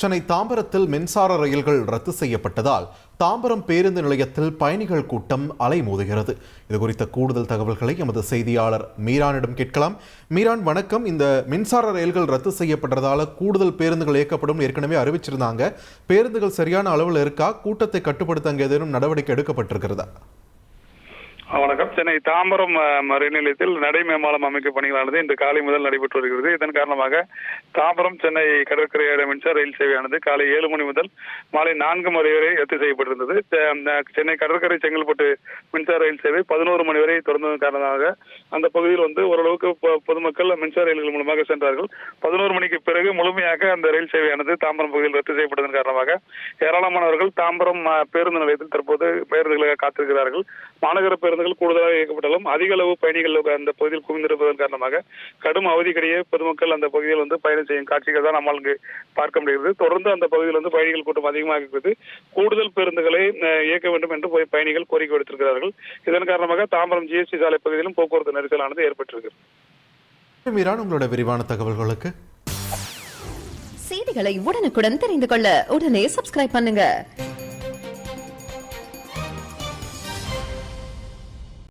சென்னை தாம்பரத்தில் மின்சார ரயில்கள் ரத்து செய்யப்பட்டதால் தாம்பரம் பேருந்து நிலையத்தில் பயணிகள் கூட்டம் அலைமோதுகிறது. இது குறித்த கூடுதல் தகவல்களை எமது செய்தியாளர் மீரானிடம் கேட்கலாம். மீரான் வணக்கம். இந்த மின்சார ரயில்கள் ரத்து செய்யப்பட்டதால கூடுதல் பேருந்துகள் இயக்கப்படும் ஏற்கனவே அறிவிச்சிருந்தாங்க. பேருந்துகள் சரியான அளவில் இருக்கா? கூட்டத்தை கட்டுப்படுத்த அங்கே ஏதேனும் நடவடிக்கை எடுக்கப்பட்டிருக்கிறதா? வணக்கம். சென்னை தாம்பரம் ரயில் நிலையத்தில் நடைமேம்பாலம் அமைக்கும் பணிகளானது இன்று காலை முதல் நடைபெற்று வருகிறது. இதன் காரணமாக தாம்பரம் சென்னை கடற்கரை மின்சார ரயில் சேவையானது காலை ஏழு மணி முதல் மாலை நான்கு மணி வரை ரத்து செய்யப்பட்டிருந்தது. செ- சென்னை கடற்கரை செங்கல்பட்டு மின்சார ரயில் சேவை பதினோரு மணி வரை தொடர்ந்ததன் காரணமாக அந்த பகுதியில் வந்து ஓரளவுக்கு பொ- பொதுமக்கள் மின்சார ரயில்கள் மூலமாக சென்றார்கள். பதினோரு மணிக்கு பிறகு முழுமையாக அந்த ரயில் சேவையானது தாம்பரம் பகுதியில் ரத்து செய்யப்பட்டதன் காரணமாக ஏராளமானவர்கள் தாம்பரம் பேருந்து நிலையத்தில் தற்போது பேருந்துகளுக்காக காத்திருக்கிறார்கள். மாநகர பேருந்துகள் கூடுதலாக இயக்கப்பட்டாலும் அதிக அளவு பயணிகள் அந்த பகுதியில் குவிந்திருப்பதன் காரணமாக கடும் அவதிக்கிடையே பொதுமக்கள் அந்த பகுதியில் வந்து பயணம் செய்யும் காட்சிகள் தான் நம்மால் இங்கு பார்க்க முடிகிறது. தொடர்ந்து அந்த பகுதியில் வந்து பயணிகள் கூட்டம் அதிகமாக இருக்கிறது. கூடுதல் பேருந்துகளை இயக்க வேண்டும் என்று போய் பயணிகள் கோரிக்கை விடுத்திருக்கிறார்கள். இதன் காரணமாக தாம்பரம் ஜிஎஸ்டி சாலை பகுதியிலும் போக்குவரத்து நெரிசலானது ஏற்பட்டிருக்கிறது. மீரான் உங்களோட விரிவான தகவல்களுக்கு. செய்திகளை உடனுக்குடன் தெரிந்து கொள்ள உடனே சப்ஸ்கிரைப் பண்ணுங்க.